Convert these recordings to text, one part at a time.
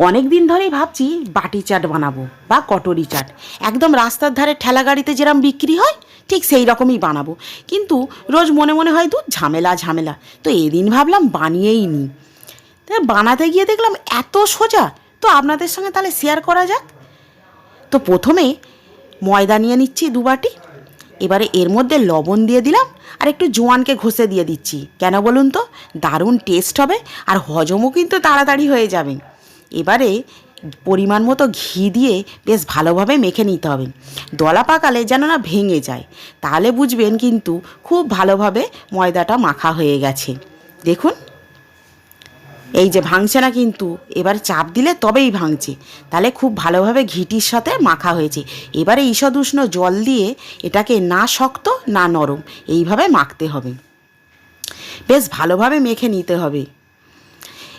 অনেক দিন ধরেই ভাবছি বাটি চাট বানাবো বা কটরি চাট। একদম রাস্তার ধারে ঠেলা গাড়িতে যেরম বিক্রি হয়, ঠিক সেই রকমই বানাবো। কিন্তু রোজ মনে মনে হয় দু ঝামেলা ঝামেলা। তো এদিন ভাবলাম বানিয়েই নিই তা বানাতে গিয়ে দেখলাম এত সোজা। তো আপনাদের সঙ্গে তাহলে শেয়ার করা যাক। তো প্রথমে ময়দা নিয়ে নিচ্ছি দু বাটি। এবারে এর মধ্যে লবণ দিয়ে দিলাম আর একটু জোয়ানকে ঘষে দিয়ে দিচ্ছি। কেন বলুন তো? দারুণ টেস্ট হবে আর হজমও কিন্তু তাড়াতাড়ি হয়ে যাবে। এবারে পরিমাণ মতো ঘি দিয়ে বেশ ভালোভাবে মেখে নিতে হবে। দলা পাকালে যেন না ভেঙে যায়। তাহলে বুঝবেন কিন্তু খুব ভালোভাবে ময়দাটা মাখা হয়ে গেছে। দেখুন। এই যে ভাঙছে না কিন্তু। এবার চাপ দিলে তবেই ভাঙছে। তাহলে খুব ভালোভাবে ঘিটির সাথে মাখা হয়েছে। এবারে ঈষদ উষ্ণ জল দিয়ে এটাকে না শক্ত, না নরম। এইভাবে মাখতে হবে। বেশ ভালোভাবে মেখে নিতে হবে।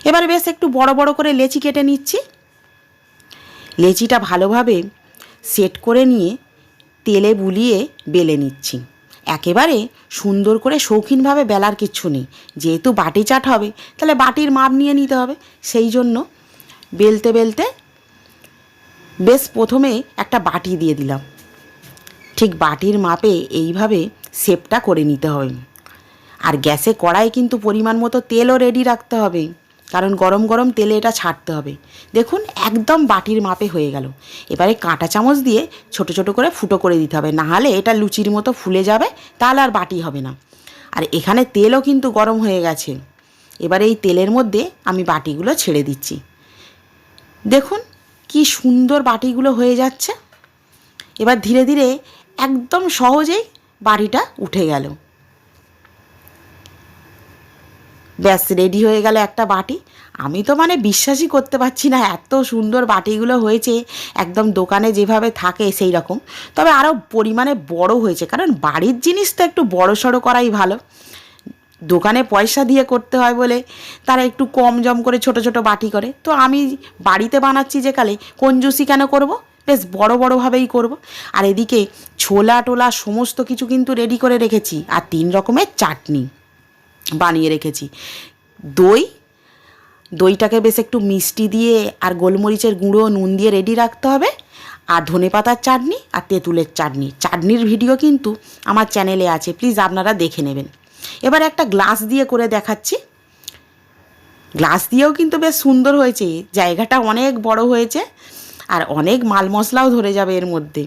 এবারে বেশ একটু বড় বড় করে লেচি কেটে নিচ্ছি। লেচিটা ভালোভাবে সেট করে নিয়ে তেলে বুলিয়ে বেলে নিচ্ছি। একেবারে সুন্দর করে শৌখিনভাবে বেলার কিচ্ছু নেই। যেহেতু বাটি চাট হবে, তাহলে বাটির মাপ নিয়ে নিতে হবে। সেই জন্য বেলতে বেলতে বেশ প্রথমে একটা বাটি দিয়ে দিলাম। ঠিক বাটির মাপে এইভাবে শেপটা করে নিতে হবে। আর গ্যাসে কড়াই কিন্তু পরিমাণ মতো তেলও রেডি রাখতে হবে। কারণ গরম গরম তেলে এটা ছাড়তে হবে। দেখুন, একদম বাটির মাপে হয়ে গেল। এবারে কাঁটা চামচ দিয়ে ছোট ছোট করে ফুটো করে দিতে হবে। নাহলে এটা লুচির মতো ফুলে যাবে, তাহলে আর বাটি হবে না। আর এখানে তেলও কিন্তু গরম হয়ে গেছে। এবারে এই তেলের মধ্যে আমি বাটিগুলো ছেড়ে দিচ্ছি। দেখুন, কি সুন্দর বাটিগুলো হয়ে যাচ্ছে। এবার ধীরে ধীরে একদম সহজেই বাড়িটা উঠে গেল। ব্যাস রেডি হয়ে গেল একটা বাটি। আমি তো মানে বিশ্বাসই করতে পারছি না, এত সুন্দর বাটিগুলো হয়েছে, একদম দোকানে যেভাবে থাকে সেই রকম। তবে আরও পরিমাণে বড় হয়েছে, কারণ বাড়ির জিনিস তো একটু বড় সড়ো করাই ভালো। দোকানে পয়সা দিয়ে করতে হয় বলে তারা একটু কম জম করে ছোট ছোট বাটি করে। তো আমি বাড়িতে বানাচ্ছি যে কালে কঞ্জুসি কেন করব? বেশ বড় বড়োভাবেই করব। আর এদিকে ছোলা টোলা সমস্ত কিছু কিন্তু রেডি করে রেখেছি, আর তিন রকমের চাটনি। বানিয়ে রেখেছি। দই, দইটাকে বেশ একটু মিষ্টি দিয়ে আর গোলমরিচের গুঁড়ো, নুন দিয়ে রেডি রাখতে হবে, আর ধনে পাতার চাটনি আর তেঁতুলের চাটনি। চাটনির ভিডিও কিন্তু আমার চ্যানেলে আছে প্লিজ আপনারা দেখে নেবেন। এবার একটা গ্লাস দিয়ে করে দেখাচ্ছি। গ্লাস দিয়েও কিন্তু বেশ সুন্দর হয়েছে, জায়গাটা অনেক বড় হয়েছে, আর অনেক মাল মশলাও ধরে যাবে এর মধ্যে।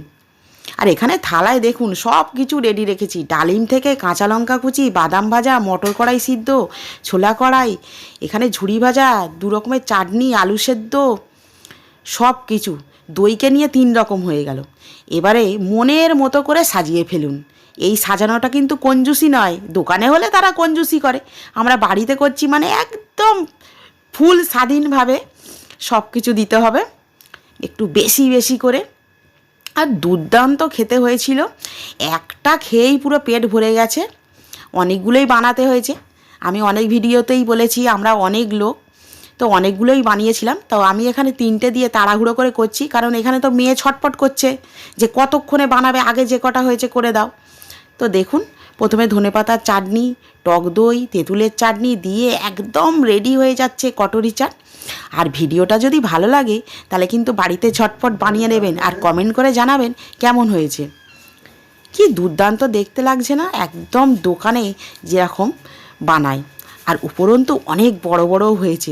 আর এখানে থালায় দেখুন সব কিছু রেডি রেখেছি। ডালিম থেকে কাঁচা লঙ্কা কুচি, বাদাম ভাজা, মটর কড়াই সিদ্ধ, ছোলা কড়াই, এখানে ঝুড়ি ভাজা, দু রকমের চাটনি, আলু সেদ্ধ সব কিছু দইকে নিয়ে তিন রকম হয়ে গেল। এবারে মনের মতো করে সাজিয়ে ফেলুন। এই সাজানোটা কিন্তু কঞ্জুসি নয়। দোকানে হলে তারা কঞ্জুসি করে। আমরা বাড়িতে করছি মানে একদম ফুল স্বাধীনভাবে সব কিছু দিতে হবে। একটু বেশি বেশি করে। আর দুর্দান্ত খেতে হয়েছিল। একটা খেয়েই পুরো পেট ভরে গেছে। অনেকগুলোই বানাতে হয়েছে। আমি অনেক ভিডিওতেই বলেছি, আমরা অনেক লোক, তো অনেকগুলোই বানিয়েছিলাম। তো আমি এখানে তিনটে দিয়ে তাড়াহুড়ো করে করছি, কারণ এখানে তো মেয়ে ছটপট করছে যে কতক্ষণে বানাবে, আগে যে কটা হয়েছে করে দাও। তো দেখুন প্রথমে ধনেপাতার চাটনি, টক দই, তেঁতুলের চাটনি দিয়ে একদম রেডি হয়ে যাচ্ছে কটরি চাট। আর ভিডিওটা যদি ভালো লাগে, তাহলে কিন্তু বাড়িতে ঝটপট বানিয়ে নেবেন আর কমেন্ট করে জানাবেন কেমন হয়েছে। কি দুর্দান্ত দেখতে লাগছে না? একদম দোকানে যেরকম বানায়। আর উপরন্তু অনেক বড় বড়ও হয়েছে।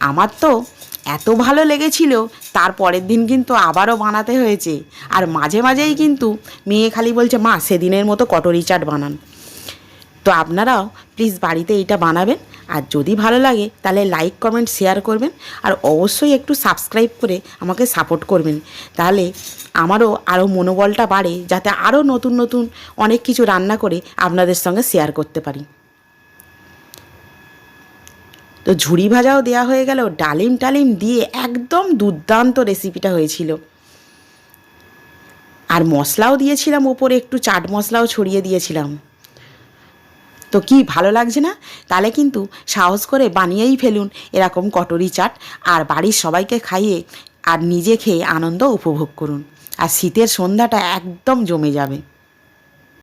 আমার তো এত ভালো লেগেছিল, তার পরের দিন কিন্তু আবারও বানাতে হয়েছে। আর মাঝে মাঝেই কিন্তু মেয়ে খালি বলছে, মা, সেদিনের মতো কটরি চাট বানান। তো আপনারাও প্লিজ বাড়িতে এটা বানাবেন। আর যদি ভালো লাগে, তাহলে লাইক কমেন্ট শেয়ার করবেন। আর অবশ্যই একটু সাবস্ক্রাইব করে আমাকে সাপোর্ট করবেন। তাহলে আমারও আরও মনোবলটা বাড়ে, যাতে আরও নতুন নতুন অনেক কিছু রান্না করে আপনাদের সঙ্গে শেয়ার করতে পারি। তো ঝুড়ি ভাজাও দেওয়া হয়ে গেল, ডালিম টালিম দিয়ে একদম দুর্দান্ত রেসিপিটা হয়েছিল। আর মশলাও দিয়েছিলাম ওপরে, একটু চাট মশলাও ছড়িয়ে দিয়েছিলাম। তো কি ভালো লাগছে না? তাহলে কিন্তু সাহস করে বানিয়েই ফেলুন এরকম কটরি চাট, আর বাড়ির সবাইকে খাইয়ে আর নিজে খেয়ে আনন্দ উপভোগ করুন। আর শীতের সন্ধ্যাটা একদম জমে যাবে।